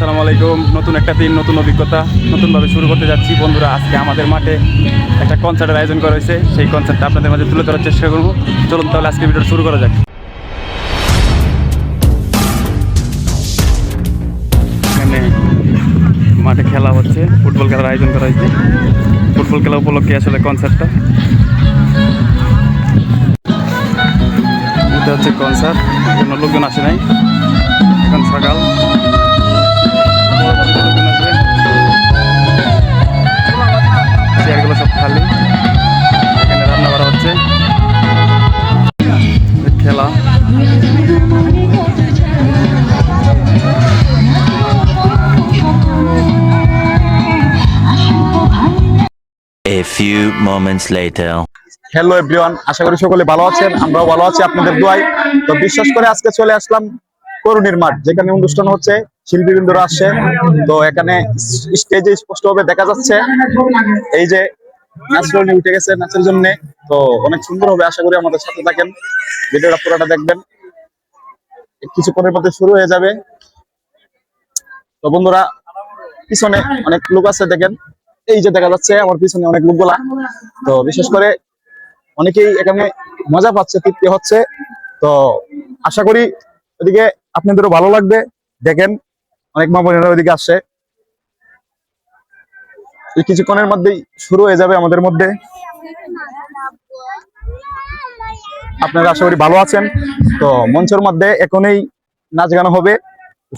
আসসালামু আলাইকুম। নতুন একটা দিন, নতুন অভিজ্ঞতা, নতুনভাবে শুরু করতে যাচ্ছি। বন্ধুরা, আজকে আমাদের মাঠে একটা কনসার্টের আয়োজন করা হয়েছে। সেই কনসার্টটা আপনাদের মাঝে তুলে ধরার চেষ্টা করব। চলুন তাহলে আজকে ভিডিওটা শুরু করা যাক। এখানে মাঠে খেলা হচ্ছে, ফুটবল খেলার আয়োজন করা হয়েছে। ফুটবল খেলা উপলক্ষে আসলে কনসার্টটা এটা হচ্ছে কনসার্ট কোনো লোকজন আসে নাই। Few moments later. Hello everyone আশা করি সকলে ভালো আছেন, আমরাও ভালো আছি আপনাদের দোয়ায়। তো বিশ্বাস করে আজকে চলে আসলাম করুণীর মাঠ, যেখানে অনুষ্ঠান হচ্ছে, শিল্পীবৃন্দরা আসছে। তো এখানে স্টেজে স্পষ্ট ভাবে দেখা যাচ্ছে, এই যে নাচরণী উঠে গেছে নাচের জন্য। তো অনেক সুন্দর হবে, আশা করি আমাদের সাথে থাকেন। ভিডিওটা পুরোটা দেখবেন। কিছুক্ষণের মধ্যে শুরু হয়ে যাবে। তো বন্ধুরা, পিছনে অনেক লোক আছে, দেখেন। এই যে দেখা যাচ্ছে, আমার পিছনে অনেক লোকগুলা। তো বিশেষ করে অনেকেই এখানে মজা পাচ্ছে, তৃপ্তি হচ্ছে। তো আশা করি ওদিকে আপনাদেরও ভালো লাগবে। দেখেন, অনেক মা বোনেরা ওইদিকে আসছে। কিছুক্ষণের মধ্যেই শুরু হয়ে যাবে আমাদের মধ্যে। আপনারা আশা করি ভালো আছেন। তো মঞ্চের মধ্যে এখনই নাচ গান হবে।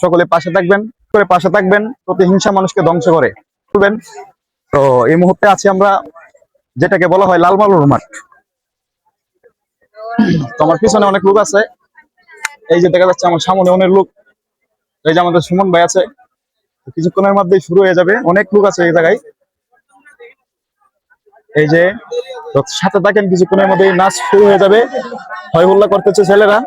সকলে পাশে থাকবেন, করে পাশে থাকবেন। প্রতিহিংসা মানুষকে ধ্বংস করে। করবেন। তো এই মুহূর্তে আছি আমরা, যেটাকে বলা হয় লালমালুর মাঠ। তোমার পিছনে অনেক লোক আছে। এই যে দেখা যাচ্ছে, আমার সামনে অনেক লোক। এই যে আমাদের সুমন ভাই আছে। কিছুক্ষণের মধ্যেই শুরু হয়ে যাবে। অনেক লোক আছে এই জায়গায়। এই যে সাথে থাকেন, কিছুক্ষণের মধ্যে নাচ শুরু হয়ে যাবে। হয় হুল্লা করতেছে ছেলেরা।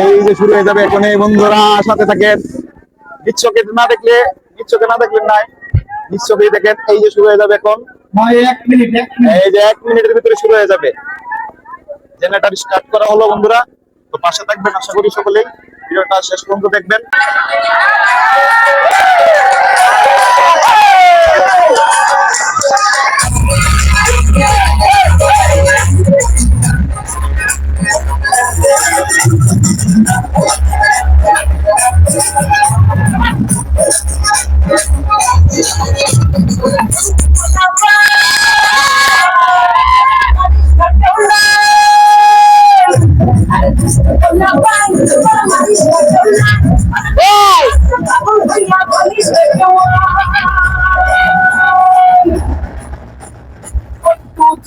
এই যে শুরু হয়ে যাবে এখন বন্ধুরা, সাথে থাকেন। নিচ্ছকে না দেখলে নিচ্ছকে না দেখলেন নাই। নিচ্ছকে দেখেন এই যে শুরু হয়ে যাবে এখন। এই যে এক মিনিটের ভিতরে শুরু হয়ে যাবে। জেনারেটর স্টার্ট করা হলো বন্ধুরা। তো পাশে থাকবেন আশা করি সকলেই। ভিডিওটা শেষ পর্যন্ত দেখবেন।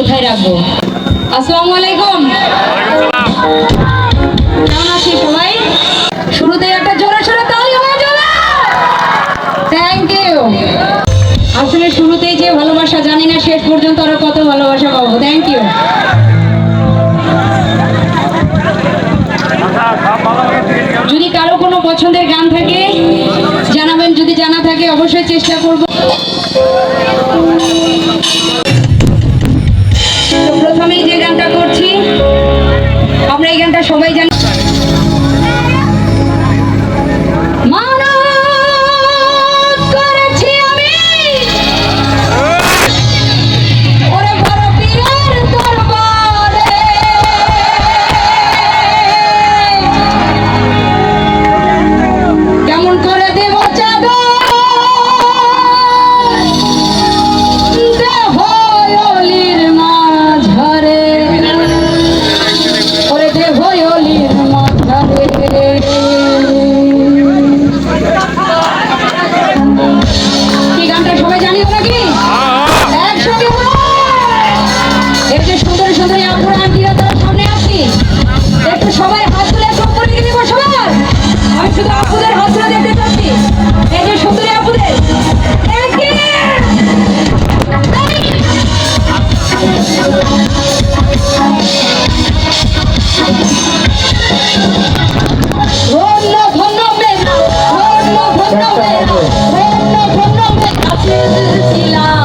কোথায় রাখব? আসসালামু আলাইকুম। কেমন আছি সবাই? শুরুতে একটা জোরে সোরে তালি থ্যাংক ইউ আসলে শুরুতেই যে ভালোবাসা জানি না, শেষ পর্যন্ত আরও কত ভালোবাসা পাবো। থ্যাংক ইউ যদি কারও কোনো পছন্দের গান থাকে, জানাবেন। যদি জানা থাকে, অবশ্যই চেষ্টা করব। 最好是自己来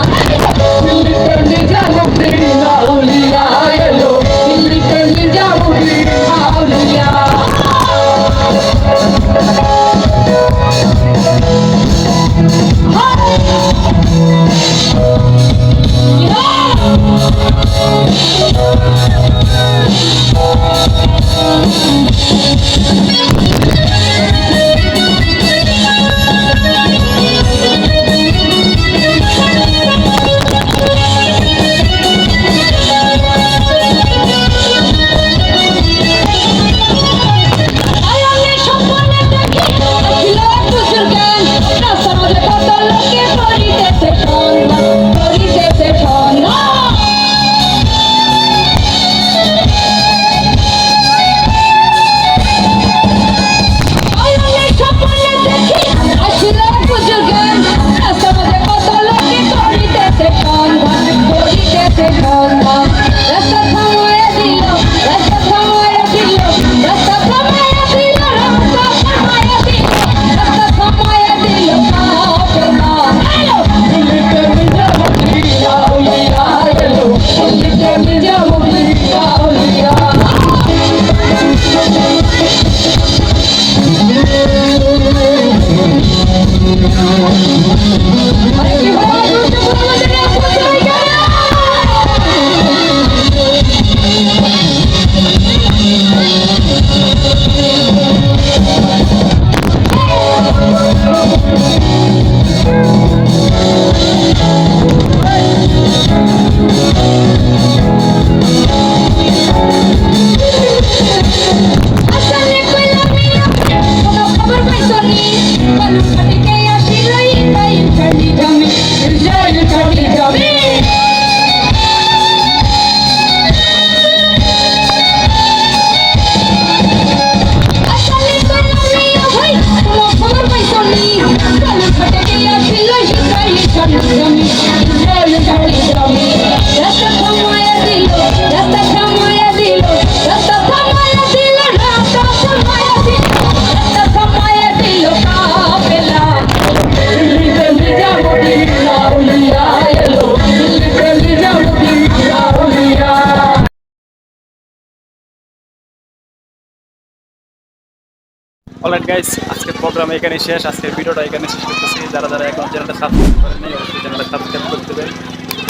অলরাইট গাইস আজকের প্রোগ্রাম এখানে শেষ। আজকের ভিডিওটা এখানে শেষ করতেছি। যারা যারা এখন চ্যানেলটা সাবস্ক্রাইব করেনি অবশ্যই চ্যানেলটা সাবস্ক্রাইব করে দেবেন।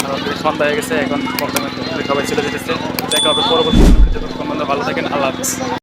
কারণ সন্ধ্যা হয়ে গেছে, এখন প্রোগ্রামে সবাই চলে যেতেছে। দেখা হবে পরবর্তী ভিডিওতে। ভালো থাকেন। আল্লাহ